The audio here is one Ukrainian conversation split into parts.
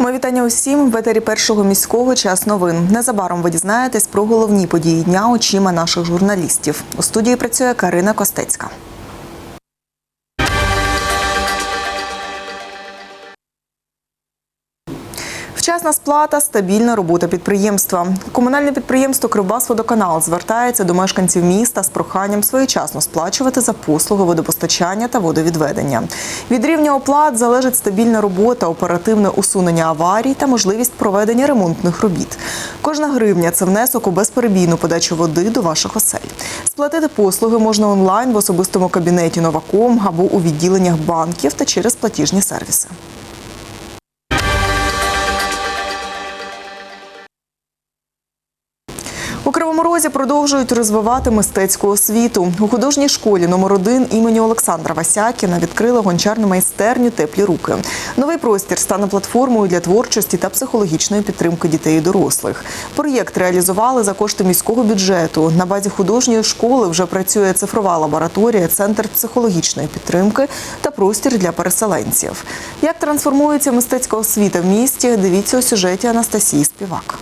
Ми вітання усім в етері першого міського час новин. Незабаром ви дізнаєтесь про головні події дня очима наших журналістів. У студії працює Карина Костецька. Вчасна сплата, стабільна робота підприємства. Комунальне підприємство Кривбасводоканал звертається до мешканців міста з проханням своєчасно сплачувати за послуги водопостачання та водовідведення. Від рівня оплат залежить стабільна робота, оперативне усунення аварій та можливість проведення ремонтних робіт. Кожна гривня це внесок у безперебійну подачу води до ваших осель. Сплатити послуги можна онлайн в особистому кабінеті Новаком або у відділеннях банків та через платіжні сервіси. У Кривому Розі продовжують розвивати мистецьку освіту. У художній школі номер 1 імені Олександра Васякіна відкрили гончарну майстерню Теплі руки. Новий простір стане платформою для творчості та психологічної підтримки дітей і дорослих. Проєкт реалізували за кошти міського бюджету. На базі художньої школи вже працює цифрова лабораторія, центр психологічної підтримки та простір для переселенців. Як трансформується мистецька освіта в місті? Дивіться у сюжеті Анастасії Співак.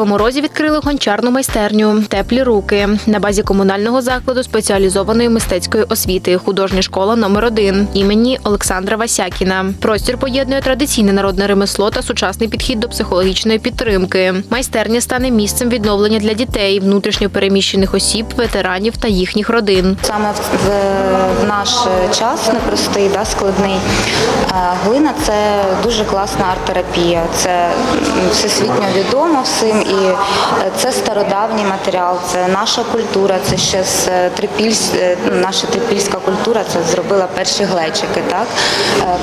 Кривому Розі відкрили гончарну майстерню Теплі руки на базі комунального закладу спеціалізованої мистецької освіти художня школа номер 1 імені Олександра Васякіна. Простір поєднує традиційне народне ремесло та сучасний підхід до психологічної підтримки. Майстерня стане місцем відновлення для дітей, внутрішньо переміщених осіб, ветеранів та їхніх родин. Саме в, наш час непростий, да, складний. е, Глина це дуже класна арт-терапія. Це всесвітньо відомо всім, і е, це стародавній матеріал, це наша культура, це ще з е, трипільсь, е, ну, наша трипільська культура це зробила перші глечики. Так?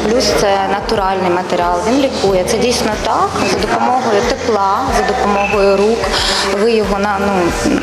Плюс це натуральний матеріал, він лікує. Це дійсно так. За допомогою тепла, за допомогою рук. Ви його на ну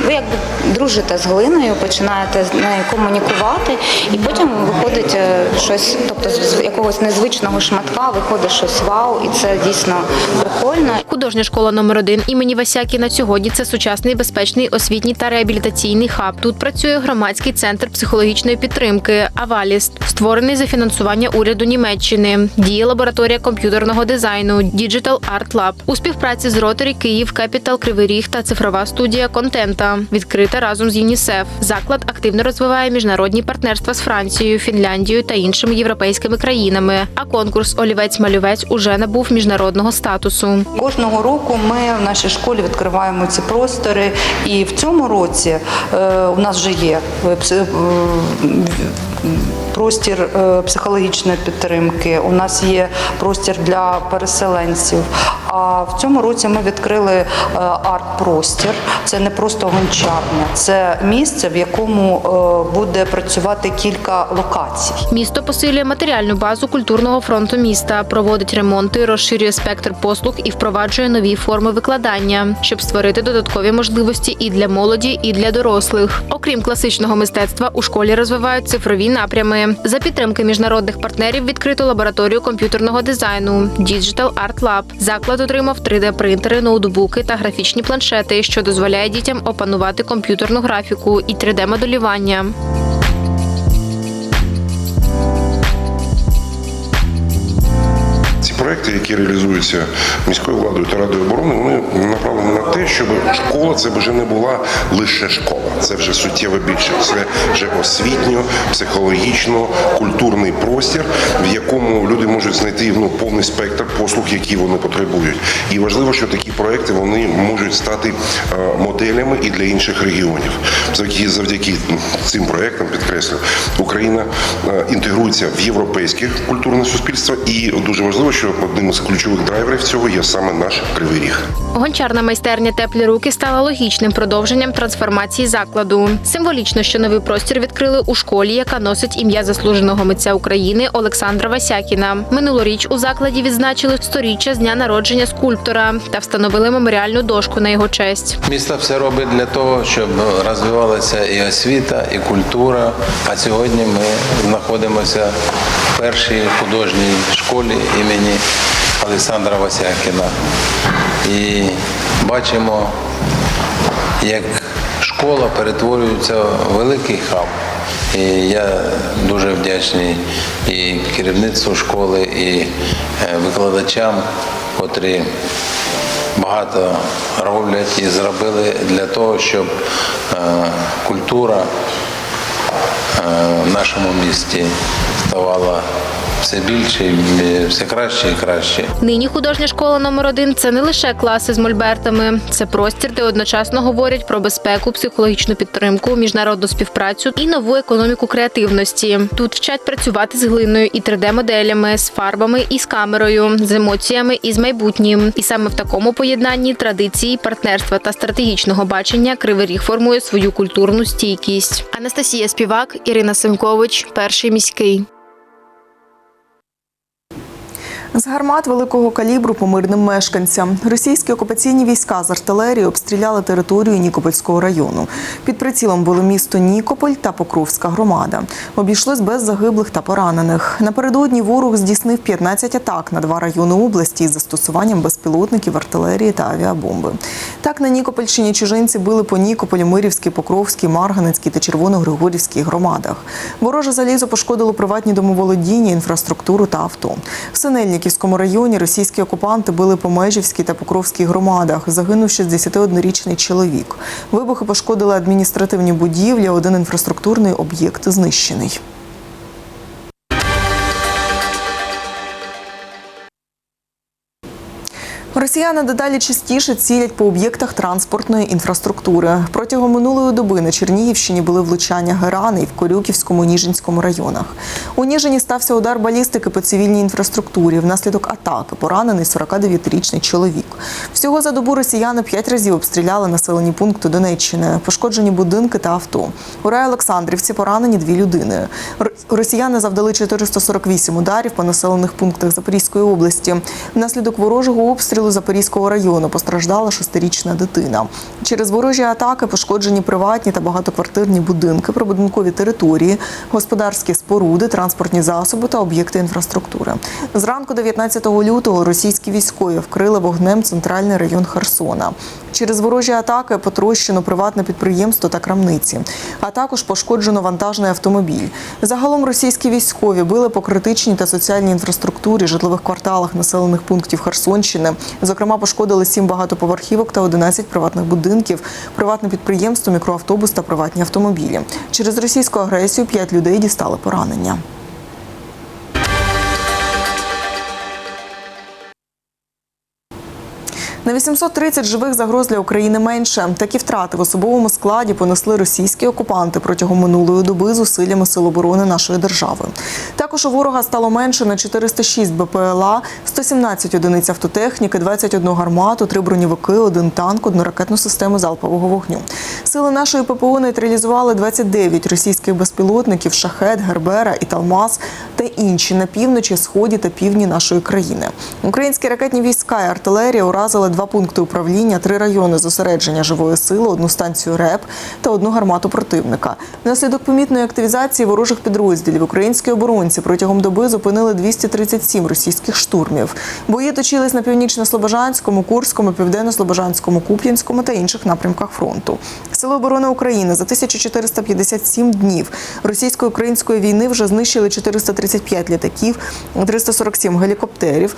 ви якби дружите з глиною, починаєте з нею комунікувати, і потім виходить щось, тобто з якогось незвичного шматка виходить щось вау, і це дійсно прикольно. Художня школа номер 1 імені Васякіна сьогодні це сучасний безпечний освітній та реабілітаційний хаб. Тут працює громадський центр психологічної підтримки Аваліст, створений за фінансування уряду Німеччини. Діє лабораторія комп'ютерного дизайну Digital Art Lab у співпраці з Rotary Київ, Capital Кривий Ріг та цифрова студія контента, відкрита разом з ЮНІСЕФ. Заклад активно розвиває міжнародні партнерства з Францією, Фінляндією та іншими європейськими країнами. А конкурс Олівець-малювець уже набув міжнародного статусу. Кожного року ми в нашій школі відкриваємо ці простори, і в цьому році е, у нас вже є е, простір е, психологічної підтримки. У нас є простір для переселенців. А в цьому році ми відкрили е, арт-простір. Це не просто гончарня, це місце, в якому е, буде працювати кілька локацій. Місто посилює матеріальну базу культурного фронту міста, проводить ремонти, розширює спектр послуг і впроваджує нові форми викладання, щоб створити додаткові можливості і для молоді, і для дорослих. Окрім класичного мистецтва, у школі розвивають цифрові напрями. За підтримки міжнародних партнерів відкрито лабораторію комп'ютерного дизайну Digital Art Lab. Заклад отримав 3D-принтери, ноутбуки та графічні планшети, що дозволяє дітям опанувати комп'ютерну графіку і 3D-моделювання. Проекти, які реалізуються міською владою та радою оборони, вони направлені на те, щоб школа це вже не була лише школа. Це вже суттєво більше. Це вже освітньо, психологічно, культурний простір, в якому люди можуть знайти ну, повний спектр послуг, які вони потребують. І важливо, що такі проекти вони можуть стати е, моделями і для інших регіонів. Завдяки завдяки цим проектам, підкреслю, Україна е, інтегрується в європейське культурне суспільство, і дуже важливо, що одним із ключових драйверів цього є саме наш кривий ріг. Гончарна майстерня теплі руки стала логічним продовженням трансформації закладу. Символічно, що новий простір відкрили у школі, яка носить ім'я заслуженого митця України Олександра Васякіна. Минулоріч у закладі відзначили сторіччя з дня народження скульптора та встановили меморіальну дошку на його честь. Місто все робить для того, щоб розвивалася і освіта, і культура. А сьогодні ми знаходимося першій художній школі імені Олександра Васякіна. І бачимо, як школа перетворюється в великий хаб. І я дуже вдячний і керівництву школи, і е, викладачам, котрі багато роблять і зробили для того, щоб е, культура е, в нашому місті ставала все більше, все краще і краще. Нині художня школа номер 1 це не лише класи з мольбертами, це простір, де одночасно говорять про безпеку, психологічну підтримку, міжнародну співпрацю і нову економіку креативності. Тут вчать працювати з глиною і 3D-моделями, з фарбами і з камерою, з емоціями і з майбутнім. І саме в такому поєднанні традиції, партнерства та стратегічного бачення Кривий Ріг формує свою культурну стійкість. Анастасія Співак, Ірина Семкович, перший міський. З гармат великого калібру по мирним мешканцям. Російські окупаційні війська з артилерії обстріляли територію Нікопольського району. Під прицілом було місто Нікополь та Покровська громада. Обійшлось без загиблих та поранених. Напередодні ворог здійснив 15 атак на два райони області із застосуванням безпілотників, артилерії та авіабомби. Так на Нікопольщині чужинці били по Нікополі, Мирівській, Покровській, Марганецькій та Червоногригорівській громадах. Вороже залізо пошкодило приватні домоволодіння, інфраструктуру та авто. В Синельниківському районі російські окупанти били по Межівській та Покровській громадах. Загинув 61-річний чоловік. Вибухи пошкодили адміністративні будівлі, один інфраструктурний об'єкт знищений. Росіяни дедалі частіше цілять по об'єктах транспортної інфраструктури. Протягом минулої доби на Чернігівщині були влучання Герани і в Корюківському Ніжинському районах. У Ніжині стався удар балістики по цивільній інфраструктурі. Внаслідок атаки поранений 49-річний чоловік. Всього за добу росіяни п'ять разів обстріляли населені пункти Донеччини, пошкоджені будинки та авто. У Рай-Олександрівці поранені дві людини. Росіяни завдали 448 ударів по населених пунктах Запорізької області. Внаслідок ворожого обстрілу Запорізького району постраждала шестирічна дитина. Через ворожі атаки пошкоджені приватні та багатоквартирні будинки, прибудинкові території, господарські споруди, транспортні засоби та об'єкти інфраструктури. Зранку 19 лютого російські військові вкрили вогнем центральний район Херсона. Через ворожі атаки потрощено приватне підприємство та крамниці, а також пошкоджено вантажний автомобіль. Загалом російські військові били по критичній та соціальній інфраструктурі, житлових кварталах населених пунктів Херсонщини. Зокрема, пошкодили сім багатоповерхівок та 11 приватних будинків, приватне підприємство, мікроавтобус та приватні автомобілі. Через російську агресію п'ять людей дістали поранення. На 830 живих загроз для України менше. Такі втрати в особовому складі понесли російські окупанти протягом минулої доби зусиллями Сил оборони нашої держави. Також у ворога стало менше на 406 БПЛА, 117 одиниць автотехніки, 21 гармату, 3 броньовики, 1 танк, одну ракетну систему залпового вогню. Сили нашої ППО нейтралізували 29 російських безпілотників, шахет, гербера і талмаз та інші на півночі, сході та півдні нашої країни. Українські ракетні війська і артилерія уразили два пункти управління, три райони зосередження живої сили, одну станцію РЕП та одну гармату противника. Внаслідок помітної активізації ворожих підрозділів українські оборонці протягом доби зупинили 237 російських штурмів. Бої точились на північно-слобожанському, Курському, південно-слобожанському, Куп'янському та інших напрямках фронту. Сили оборони України за 1457 днів російсько-української війни вже знищили 435 літаків, 347 гелікоптерів.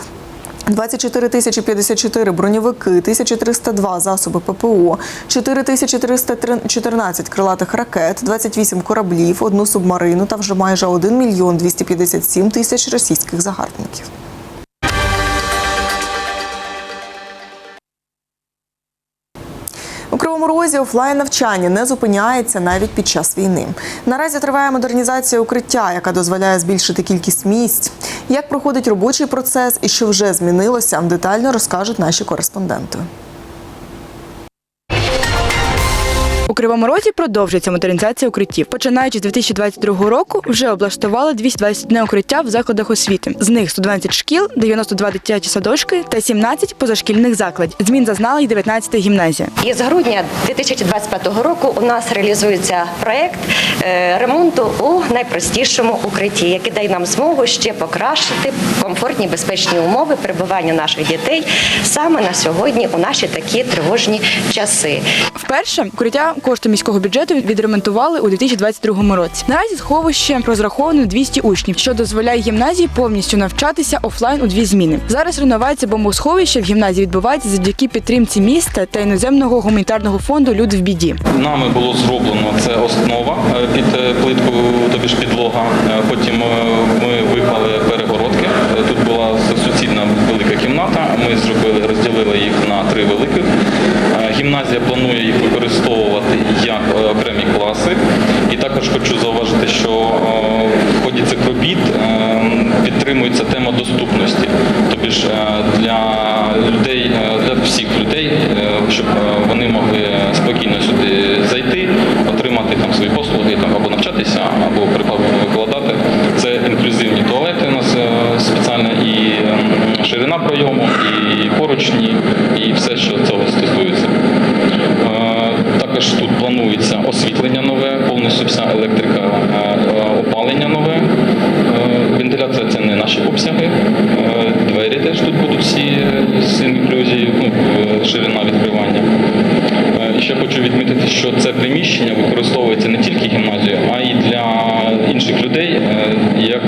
24 тисячі 54 броньовики, 1302 засоби ППО, 4314 крилатих ракет, 28 кораблів, одну субмарину та вже майже 1 мільйон 257 тисяч російських загарбників. Кривому Розі офлайн навчання не зупиняється навіть під час війни. Наразі триває модернізація укриття, яка дозволяє збільшити кількість місць. Як проходить робочий процес і що вже змінилося, детально розкажуть наші кореспонденти. Кривому Розі продовжується модернізація укриттів. Починаючи з 2022 року, вже облаштували 221 укриття в закладах освіти. З них 120 шкіл, 92 дитячі садочки та 17 позашкільних закладів. Змін зазнала й 19 гімназія. І з грудня 2025 року у нас реалізується проект е, ремонту у найпростішому укритті, який дає нам змогу ще покращити комфортні безпечні умови перебування наших дітей саме на сьогодні у наші такі тривожні часи. Вперше укриття кошти міського бюджету відремонтували у 2022 році. Наразі сховище розраховано 200 учнів, що дозволяє гімназії повністю навчатися офлайн у дві зміни. Зараз реновація бомбосховища в гімназії відбувається завдяки підтримці міста та іноземного гуманітарного фонду Люди в біді. Нами було зроблено це основа е, під е, плитку, тобі ж підлога. Е, Потім ми виклали перегородки. Тут була суцільна велика кімната. Ми зробили, розділили їх на три великих. Гімназія планує їх використовувати як е, окремі класи. І також хочу зауважити, що е, в ході цих робіт е, підтримується тема доступності. Е, для людей, для всіх людей, щоб вони могли спокійно сюди зайти, отримати там свої послуги, там або навчатися, або викладати. Це інклюзивні туалети у нас спеціально і ширина прийому, і поручні, і все, що цього стосується. Також тут планується освітлення нове, повністю вся електрика, е, е, опалення нове. Е, Вентиляція це не наші обсяги. Двері теж тут будуть всі з інклюзією, ну, ширина відкривання. І ще хочу відмітити, що це приміщення використовується не тільки гімназією, а й для інших людей як.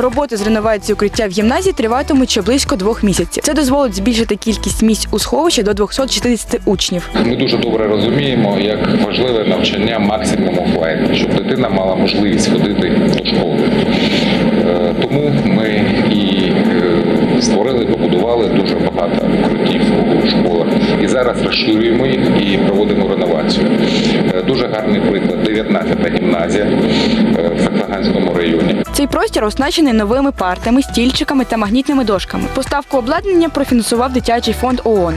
Роботи з реновації укриття в гімназії триватимуть ще близько двох місяців. Це дозволить збільшити кількість місць у сховищі до 260 учнів. Ми дуже добре розуміємо, як важливе навчання максимум офлайн, щоб дитина мала можливість ходити до школи. Е, Тому ми створили, побудували дуже багато укриттів у школах. І зараз розширюємо їх і проводимо реновацію. Е, Дуже гарний приклад 19-та гімназія е, в Саклаганському районі. Цей простір оснащений новими партами, стільчиками та магнітними дошками. Поставку обладнання профінансував дитячий фонд ООН.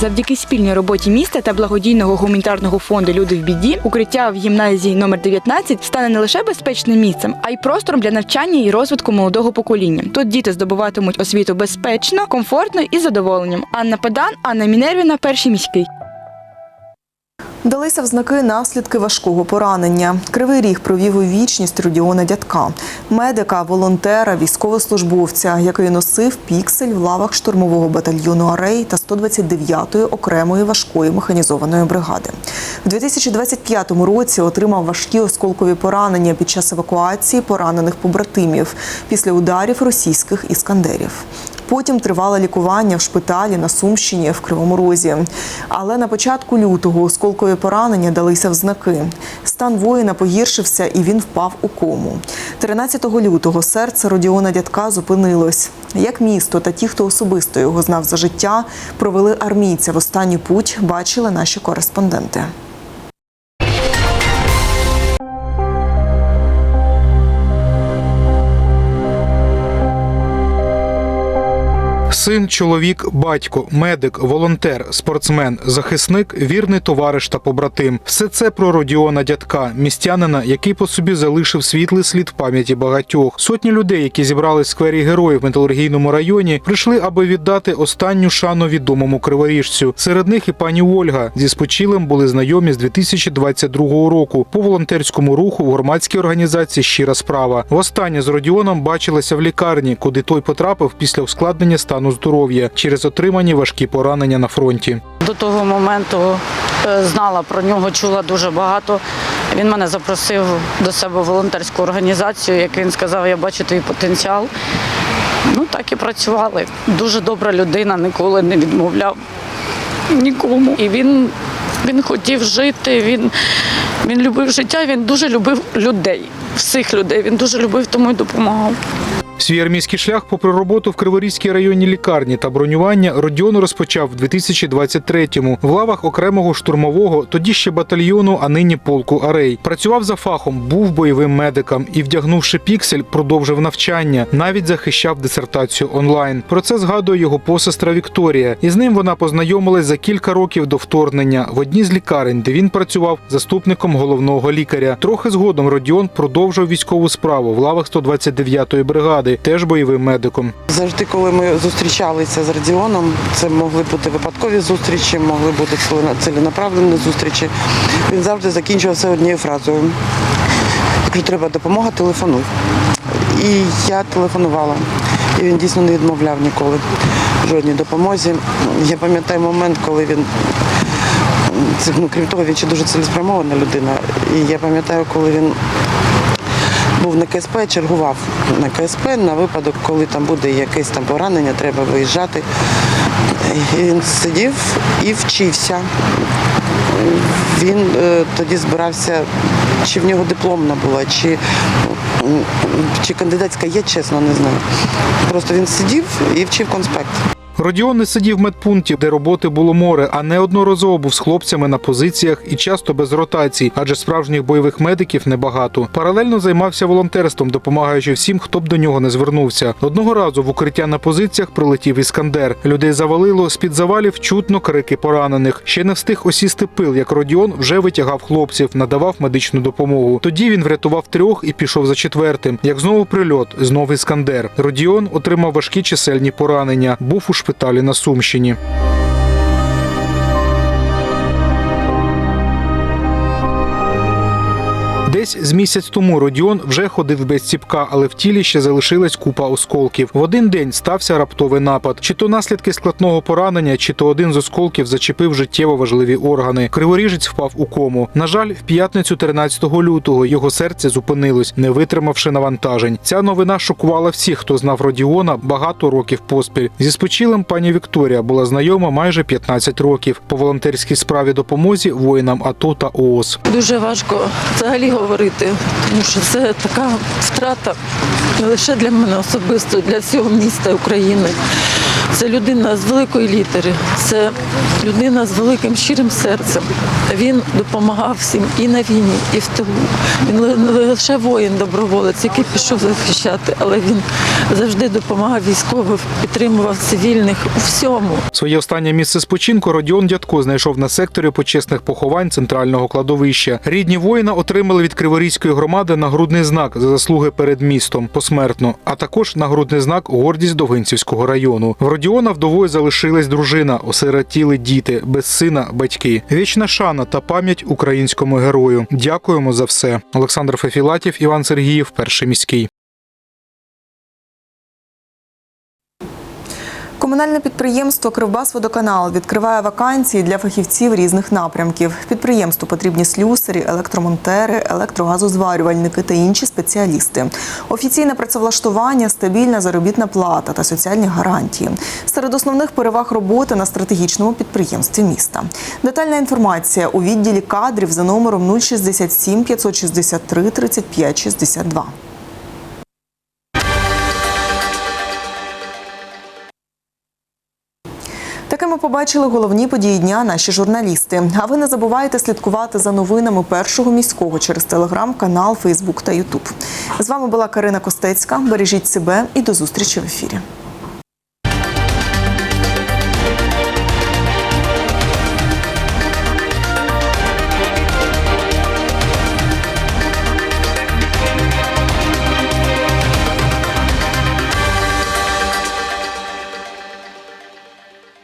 Завдяки спільній роботі міста та благодійного гуманітарного фонду Люди в біді укриття в гімназії номер 19 стане не лише безпечним місцем, а й простором для навчання і розвитку молодого покоління. Тут діти здобуватимуть освіту безпечно, комфортно і задоволенням. Анна Падан, Анна Мінервіна, перший міський. Далися в знаки наслідки важкого поранення. Кривий ріг провів у вічність Родіона Дядка, медика, волонтера, військовослужбовця, який носив піксель в лавах штурмового батальйону Арей та 129-ї окремої важкої механізованої бригади. У 2025 році отримав важкі осколкові поранення під час евакуації поранених побратимів після ударів російських іскандерів. Потім тривало лікування в шпиталі на Сумщині в Кривому Розі. Але на початку лютого осколкові поранення далися в знаки. Стан воїна погіршився і він впав у кому. 13 лютого серце Родіона Дядка зупинилось. Як місто та ті, хто особисто його знав за життя, провели армійця в останню путь, бачили наші кореспонденти. Син, чоловік, батько, медик, волонтер, спортсмен, захисник, вірний товариш та побратим. Все це про Родіона Дядка, містянина, який по собі залишив світлий слід в пам'яті багатьох. Сотні людей, які зібрали в сквері героїв в металургійному районі, прийшли, аби віддати останню шану відомому криворіжцю. Серед них і пані Ольга зі спочилим були знайомі з 2022 року по волонтерському руху в громадській організації Щира справа. Востаннє з Родіоном бачилися в лікарні, куди той потрапив після ускладнення стану здоров'я через отримані важкі поранення на фронті. До того моменту е, знала про нього, чула дуже багато. Він мене запросив до себе волонтерську організацію, як він сказав, я бачу твій потенціал. Ну так і працювали. Дуже добра людина, ніколи не відмовляв нікому. І він, він хотів жити, він, він любив життя, він дуже любив людей, всіх людей. Він дуже любив, тому й допомагав. Свій армійський шлях, попри роботу в Криворізькій районній лікарні та бронювання, Родіон розпочав в 2023-му в лавах окремого штурмового, тоді ще батальйону, а нині полку Арей. Працював за фахом, був бойовим медиком і, вдягнувши піксель, продовжив навчання. Навіть захищав дисертацію онлайн. Про це згадує його посестра Вікторія. І з ним вона познайомилась за кілька років до вторгнення в одній з лікарень, де він працював заступником головного лікаря. Трохи згодом Родіон продовжив військову справу в лавах 129-ї бригади, теж бойовим медиком. Завжди, коли ми зустрічалися з Радіоном, це могли бути випадкові зустрічі, могли бути ціленаправлені зустрічі. Він завжди закінчувався однією фразою. Якщо треба допомога, телефонуй. І я телефонувала. І він дійсно не відмовляв ніколи жодній допомозі. Я пам'ятаю момент, коли він ну, крім того, він ще дуже цілеспрямована людина. І я пам'ятаю, коли він був на КСП, чергував на КСП на випадок, коли там буде якесь там поранення, треба виїжджати. І він сидів і вчився. Він е, тоді збирався, чи в нього дипломна була, чи, чи кандидатська, я чесно не знаю. Просто він сидів і вчив конспект. Родіон не сидів в медпункті, де роботи було море, а неодноразово був з хлопцями на позиціях і часто без ротацій, адже справжніх бойових медиків небагато. Паралельно займався волонтерством, допомагаючи всім, хто б до нього не звернувся. Одного разу в укриття на позиціях прилетів іскандер. Людей завалило з під завалів чутно крики поранених. Ще не встиг осісти пил, як Родіон вже витягав хлопців, надавав медичну допомогу. Тоді він врятував трьох і пішов за четвертим. Як знову прильот, знов іскандер. Родіон отримав важкі чисельні поранення. Був у шпиталі на Сумщині. Десь з місяць тому Родіон вже ходив без ціпка, але в тілі ще залишилась купа осколків. В один день стався раптовий напад. Чи то наслідки складного поранення, чи то один з осколків зачепив життєво важливі органи. Криворіжець впав у кому. На жаль, в п'ятницю 13 лютого його серце зупинилось, не витримавши навантажень. Ця новина шокувала всіх, хто знав Родіона багато років поспіль. Зі спочилим пані Вікторія була знайома майже 15 років по волонтерській справі допомозі воїнам АТО та ООС. Дуже важко взагалі говорити, тому що це така втрата не лише для мене особисто, для всього міста України. Це людина з великої літери, це людина з великим щирим серцем. Він допомагав всім і на війні, і в тилу. Він не лише воїн доброволець, який пішов захищати, але він завжди допомагав військовим, підтримував цивільних у всьому. Своє останнє місце спочинку Родіон Дядко знайшов на секторі почесних поховань центрального кладовища. Рідні воїна отримали від Криворізької громади нагрудний знак за заслуги перед містом посмертно, а також нагрудний знак гордість Довгинцівського району. В Родіона вдовою залишилась дружина, осиротіли діти, без сина батьки. Вічна шана та пам'ять українському герою. Дякуємо за все. Олександр Фефілатів, Іван Сергіїв, перший міський. Комунальне підприємство Кривбасводоканал відкриває вакансії для фахівців різних напрямків. Підприємству потрібні слюсарі, електромонтери, електрогазозварювальники та інші спеціалісти. Офіційне працевлаштування, стабільна заробітна плата та соціальні гарантії. Серед основних переваг роботи на стратегічному підприємстві міста. Детальна інформація у відділі кадрів за номером 067 563 35 62. Такими побачили головні події дня наші журналісти. А ви не забувайте слідкувати за новинами першого міського через телеграм-канал, Фейсбук та Ютуб. З вами була Карина Костецька. Бережіть себе і до зустрічі в ефірі.